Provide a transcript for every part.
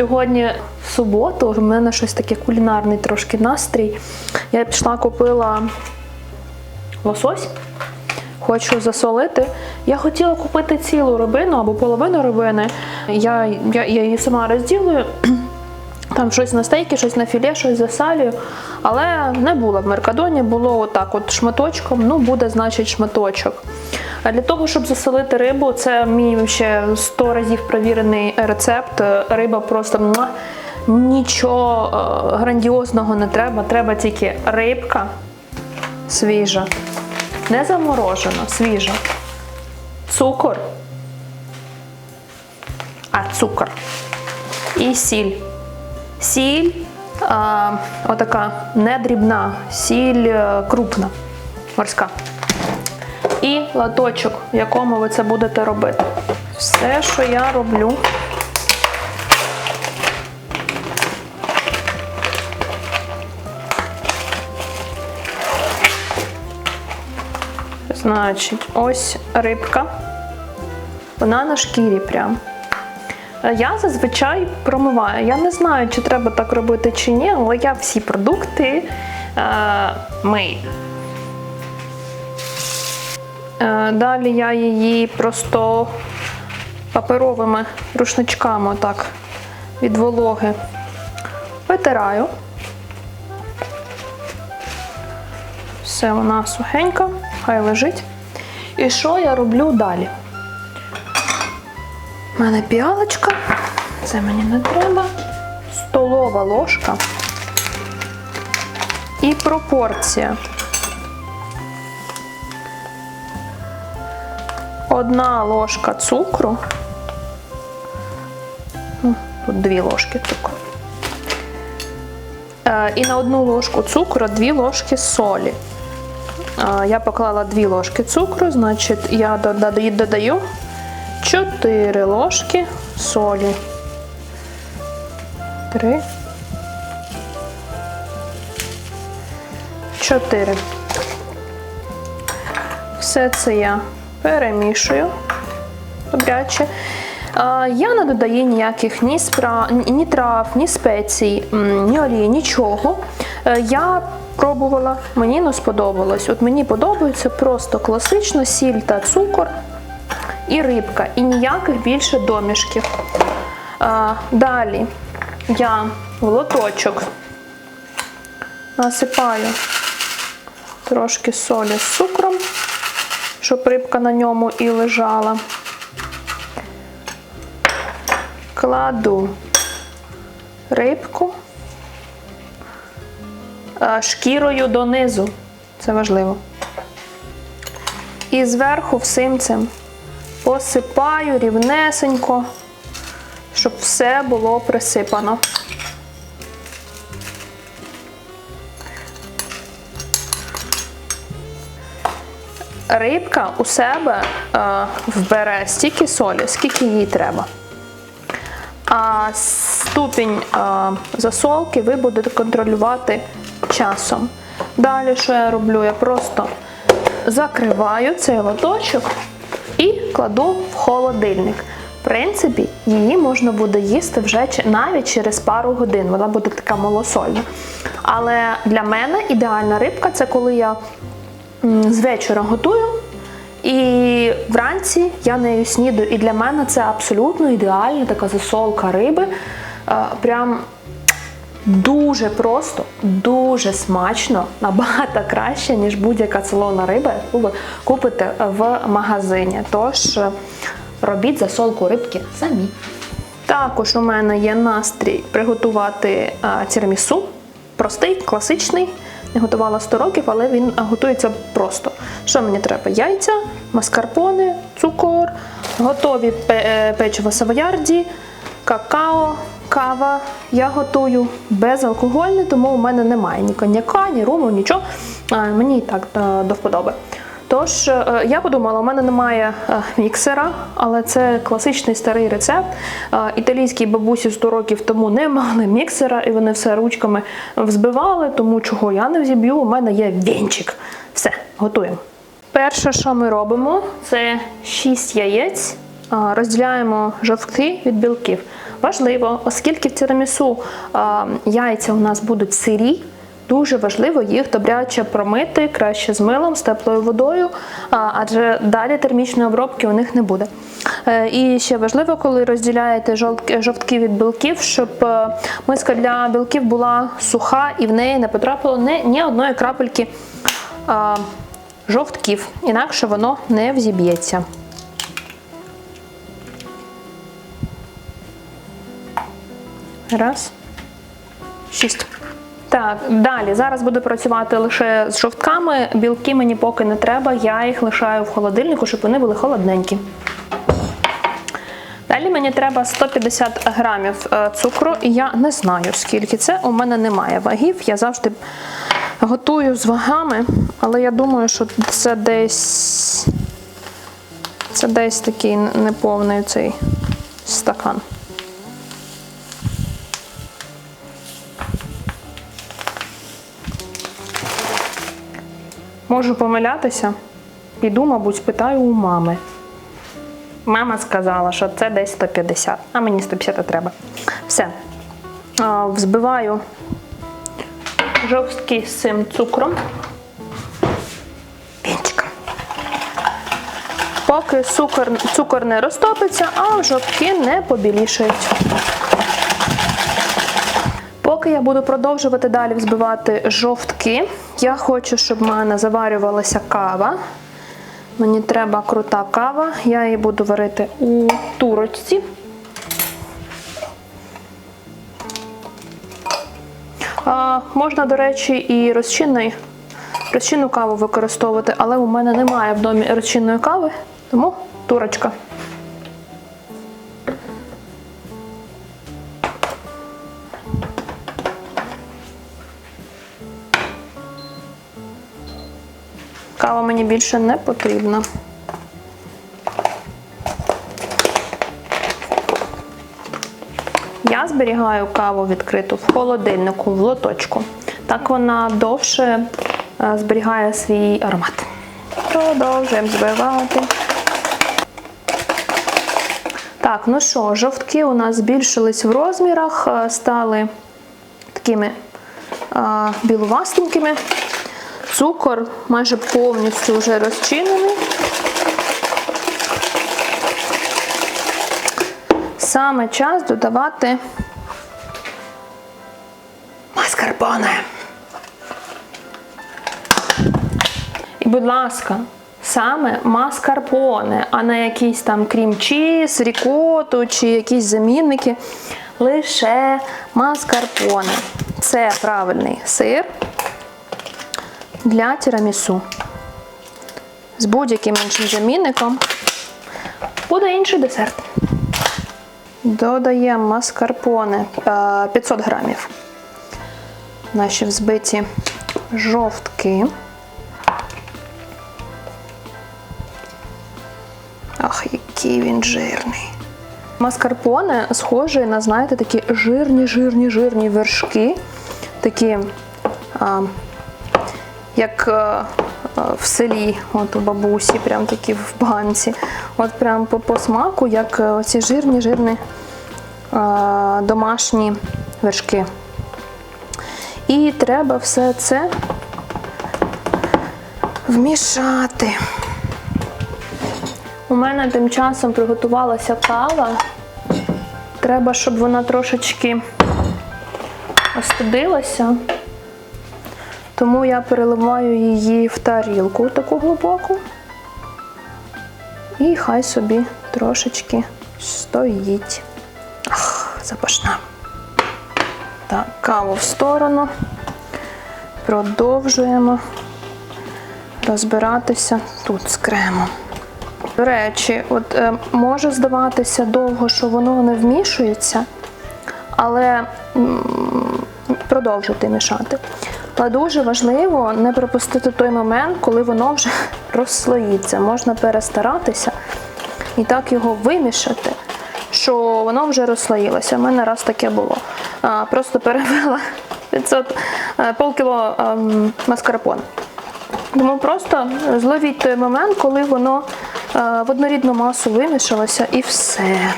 Сьогодні в суботу, в мене щось таке кулінарний трошки настрій. Я пішла купила лосось. Хочу засолити. Я хотіла купити цілу рибину або половину рибини. Я, я, я її сама розділую. Там щось на стейки, щось на філе, щось засалюю. Але не було в Меркадоні, було отак от шматочком, ну буде, значить, шматочок. А для того, щоб засолити рибу, це мій ще 100 разів провірений рецепт. Риба просто нічого е, грандіозного не треба. Треба тільки рибка свіжа, не заморожена, свіжа. Цукор. А, цукор. І сіль. Сіль а, отака недрібна, сіль е, крупна, морська. І латочок, в якому ви це будете робити. Все, що я роблю. Значить, ось рибка. Вона на шкірі прям. Я зазвичай промиваю. Я не знаю, чи треба так робити чи ні, але я всі продукти е, мию. Е, Далі я її просто паперовими рушничками так від вологи витираю. Все, вона сухенька, хай лежить. І що я роблю далі? У мене піалочка, це мені не треба, столова ложка і пропорція. Одна ложка цукру. Ну, Тут дві ложки цукру. Е, І на одну ложку цукру дві ложки солі. Е, Я поклала дві ложки цукру, значить я додаю, 4 ложки солі. 3. 4. Все це я перемішую добряче. Я не додаю ніяких ні, спра... ні трав, ні спецій, ні олії, нічого. Е, Я пробувала, мені не сподобалось. От мені подобається просто класично сіль та цукор і рибка, і ніяких більше домішків. Далі я в лоточок насипаю трошки солі з цукром, щоб рибка на ньому і лежала. Кладу рибку шкірою донизу. Це важливо. І зверху всім цим посипаю рівнесенько, щоб все було присипано. Рибка у себе е, вбере стільки солі, скільки їй треба. А ступінь е, засолки ви будете контролювати часом. Далі, що я роблю? Я просто закриваю цей лоточок і кладу в холодильник. В принципі, її можна буде їсти вже навіть через пару годин. Вона буде така малосольна. Але для мене ідеальна рибка це коли я з вечора готую. І вранці я нею снідаю. І для мене це абсолютно ідеальна така засолка риби. Е, Прям дуже просто, дуже смачно, набагато краще, ніж будь-яка солона риба, яку ви купите в магазині. Тож е, робіть засолку рибки самі. Також у мене є настрій приготувати а, тірамісу. Простий, класичний. Не готувала 100 років, але він готується просто. Що мені треба? Яйця, маскарпоне, цукор, готові е, печиво савоярді, какао, кава. Я готую безалкогольне, тому у мене немає ні коньяка, ні руму, нічого. Мені і так е, до вподоби. Тож е, я подумала, у мене немає е, міксера, але це класичний старий рецепт. Е, Італійські бабусі 100 років тому не мали міксера, і вони все ручками взбивали, тому чого я не взіб'ю, у мене є вінчик. Все, готуємо. Перше, що ми робимо, це 6 яєць. Розділяємо жовтки від білків. Важливо, оскільки в тірамісу яйця у нас будуть сирі, дуже важливо їх добряче промити, краще з милом, з теплою водою, адже далі термічної обробки у них не буде. Е, І ще важливо, коли розділяєте жовтки, від білків, щоб е, миска для білків була суха і в неї не потрапило ні, ні одної крапельки жовтків, інакше воно не взіб'ється. Раз. Шість. Так, далі. Зараз буду працювати лише з жовтками. Білки мені поки не треба, я їх лишаю в холодильнику, щоб вони були холодненькі. Далі мені треба 150 грамів е, цукру, і я не знаю, скільки це. У мене немає вагів. Я завжди готую з вагами, але я думаю, що це десь. Це десь такий неповний цей стакан. Можу помилятися. Піду, мабуть, спитаю у мами. Мама сказала, що це десь 150, а мені 150 треба. Все. Взбиваю жовтки з цим цукром. Вінчиком. Поки цукор, цукор не розтопиться, а жовтки не побілішають. Поки я буду продовжувати далі взбивати жовтки, я хочу, щоб в мене заварювалася кава. Мені треба крута кава, я її буду варити у турочці. А, можна, до речі, і розчинний, розчинну каву використовувати, але у мене немає в домі розчинної кави, тому турочка. Мені більше не потрібна. Я зберігаю каву відкриту в холодильнику, в лоточку. Так вона довше е, зберігає свій аромат. Продовжуємо збивати. Так, ну що, жовтки у нас збільшились в розмірах, е, стали такими е, білувастенькими. Цукор майже повністю вже розчинений. Саме час додавати маскарпоне. І, будь ласка, саме маскарпоне, а не якісь там крім-чіз, рікоту чи якісь замінники. Лише маскарпоне. Це правильний сир для тірамісу. З будь-яким іншим замінником буде інший десерт. Додаємо маскарпоне е, 500 грамів. Наші взбиті жовтки. Ах, який він жирний. Маскарпоне схожий на, знаєте, такі жирні, жирні, жирні вершки. Такі а, як е, е, в селі, от у бабусі, прям такі в банці. От прям по, по смаку, як е, оці жирні, жирні е, домашні вершки. І треба все це вмішати. У мене тим часом приготувалася кава. Треба, щоб вона трошечки остудилася. Тому я переливаю її в тарілку таку глибоку. І хай собі трошечки стоїть. Ах, запашна. Так, каву в сторону. Продовжуємо розбиратися тут з кремом. До речі, от е, може здаватися довго, що воно не вмішується, але м, продовжуйте мішати. Але дуже важливо не пропустити той момент, коли воно вже розслоїться. Можна перестаратися і так його вимішати, що воно вже розслоїлося. У мене раз таке було. Просто перебила 500, е, полкіло ем, маскарпоне. Тому просто зловіть той момент, коли воно е, в однорідну масу вимішалося і все.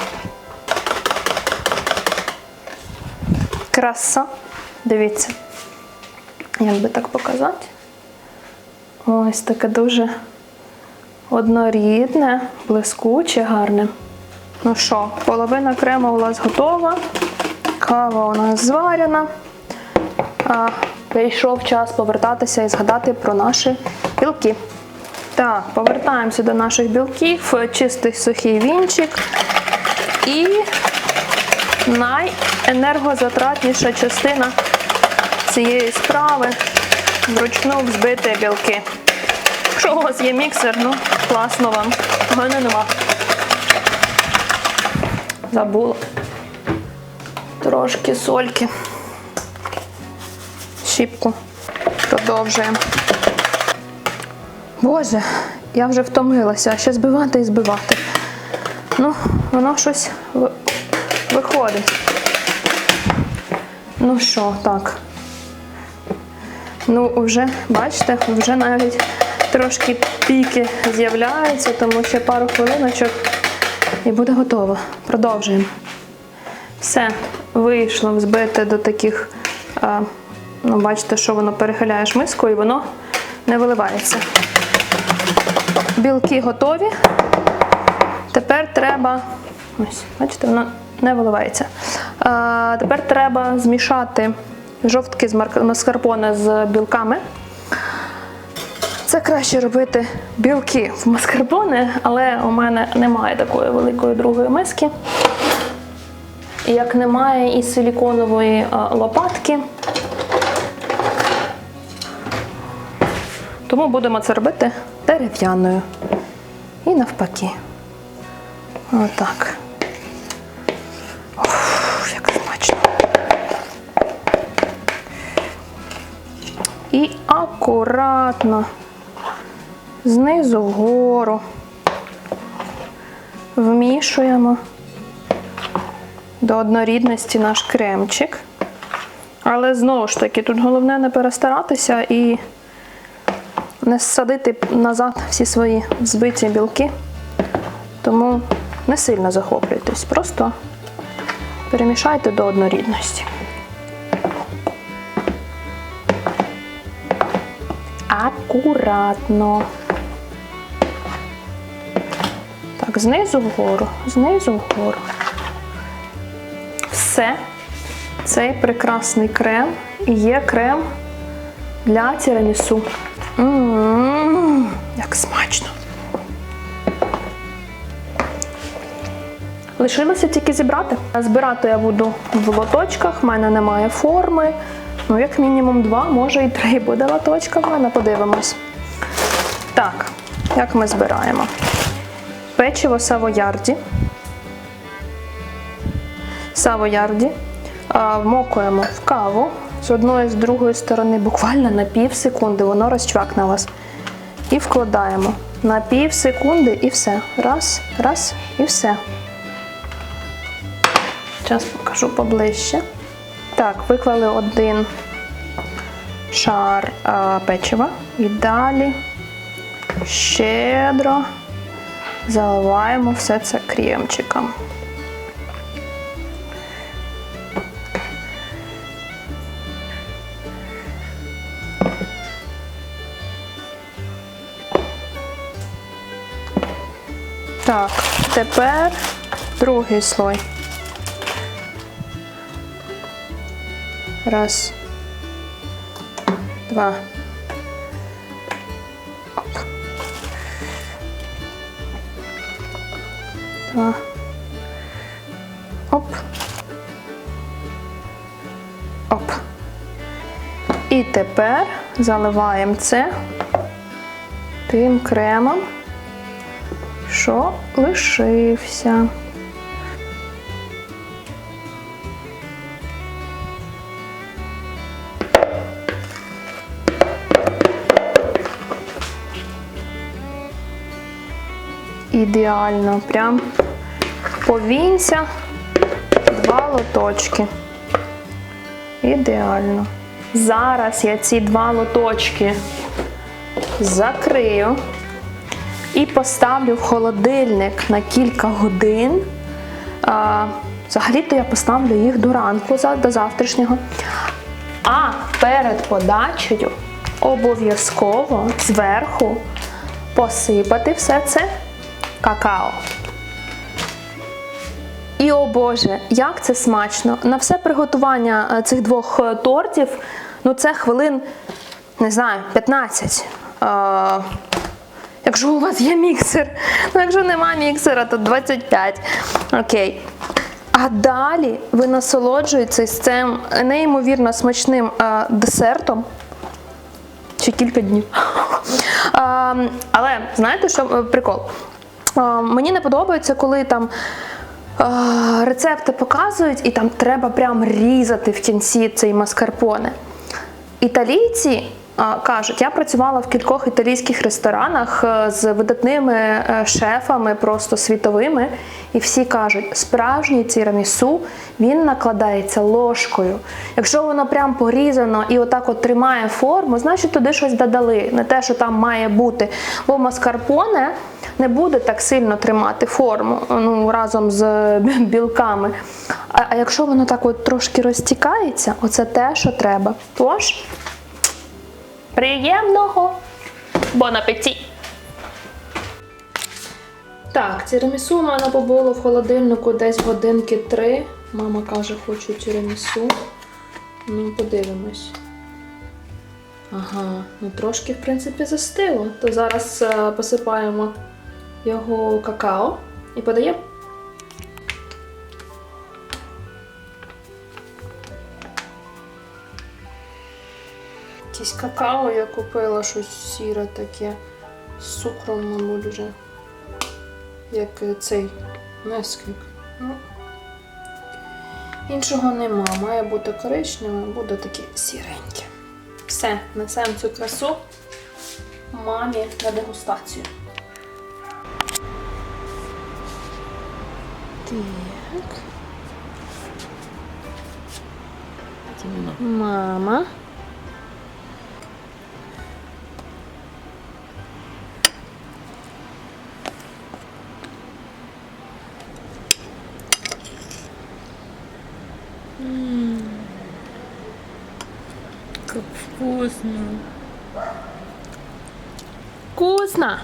Краса. Дивіться. Як би так показати? Ось таке дуже однорідне, блискуче, гарне. Ну що, половина крему у нас готова. Кава у нас зварена. А, прийшов час повертатися і згадати про наші білки. Так, повертаємося до наших білків. Чистий сухий вінчик. І найенергозатратніша частина цієї справи вручну взбити білки. Якщо у вас є міксер, ну класно вам. У мене нема. Забула. Трошки сольки. Щіпку. Продовжуємо. Боже, я вже втомилася, ще збивати і збивати. Ну, воно щось ви- виходить. Ну що, так. Ну, вже, бачите, вже навіть трошки піки з'являються, тому ще пару хвилиночок і буде готово. Продовжуємо. Все, вийшло взбити до таких, ну, бачите, що воно перехиляєш миску і воно не виливається. Білки готові. Тепер треба. Ось, бачите, воно не виливається. Тепер треба змішати жовтки з маскарпоне з білками. Це краще робити білки в маскарпоне, але у мене немає такої великої другої миски. Як немає і силіконової лопатки. Тому будемо це робити дерев'яною. І навпаки. Отак. Акуратно знизу вгору вмішуємо до однорідності наш кремчик. Але знову ж таки, тут головне не перестаратися і не ссадити назад всі свої збиті білки. Тому не сильно захоплюйтесь, просто перемішайте до однорідності. Акуратно. Так, знизу вгору, знизу вгору. Все. Цей прекрасний крем є крем для тірамісу. М, Як смачно. Лишилося тільки зібрати. Збирати я буду в лоточках, в мене немає форми. Ну, як мінімум два, може і три буде лоточка в мене, подивимось. Так, як ми збираємо? Печиво савоярді. Савоярді. Вмокуємо в каву з одної з другої сторони, буквально на пів секунди, воно розчвакне вас. І вкладаємо на пів секунди і все. Раз, раз і все. Зараз покажу поближче. Так, виклали один шар а, печива і далі щедро заливаємо все це кремчиком. Так, тепер другий слой. Раз. Два. Два. Оп. Оп. І тепер заливаємо це тим кремом, що лишився. Ідеально, прям повінця, два лоточки. Ідеально. Зараз я ці два лоточки закрию і поставлю в холодильник на кілька годин. Взагалі-то я поставлю їх до ранку, до завтрашнього. А перед подачею обов'язково зверху посипати все це какао. І о Боже, як це смачно! На все приготування е, цих двох е, тортів, ну це хвилин, не знаю, 15. Е, якщо у вас є міксер, ну якщо нема міксера, то 25. Окей. А далі ви насолоджуєтесь цим неймовірно смачним е, десертом. Чи кілька днів. Ем, але знаєте, що е, прикол? Мені не подобається, коли там рецепти показують, і там треба прям різати в кінці цей маскарпоне. Італійці кажуть, я працювала в кількох італійських ресторанах е, з видатними е, шефами, просто світовими, і всі кажуть, справжній тірамісу він накладається ложкою. Якщо воно прям порізано і отак от тримає форму, значить туди щось додали, не те, що там має бути. Бо маскарпоне не буде так сильно тримати форму ну, разом з білками. А, а якщо воно так от трошки розтікається, оце те, що треба. Тож, приємного бон апеті! Так, тірамісу у мене побуло в холодильнику десь годинки три. Мама каже, хочу тірамісу. Ну, подивимось. Ага, ну трошки, в принципі, застило. То зараз е, посипаємо його какао і подаємо. Якесь какао я купила щось сіре таке з цукром, мабуть, вже. Як е, цей несквік. Ну, іншого нема. Має бути коричневе, буде таке сіреньке. Все, несемо цю красу мамі на дегустацію. Так. Мама. Вкусно. Вкусно!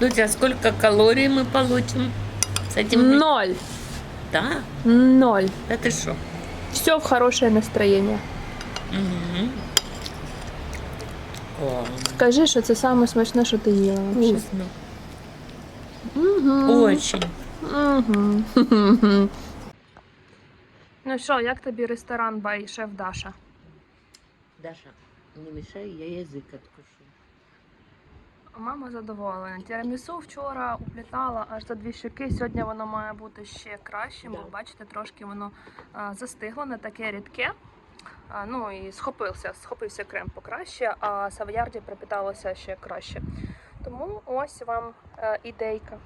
Дудя, сколько калорий мы получим с этим? Ноль. Да? Ноль. Да ты что? Все в хорошее настроєння. О, Скажи, що це саме смачне, що ти їла. вообще. вкусно. Мгм. Очень. Мгм. Ну що, як тобі ресторан бай шеф Даша? Даша, не мешай, я язык откушу. Мама задоволена. Тірамісу вчора уплітала аж за дві щоки. Сьогодні воно має бути ще кращим, бо Да. бачите, трошки воно а, застигло, не таке рідке. А, ну і схопився, схопився крем покраще, а савоярді пропіталося ще краще. Тому ось вам е, ідейка.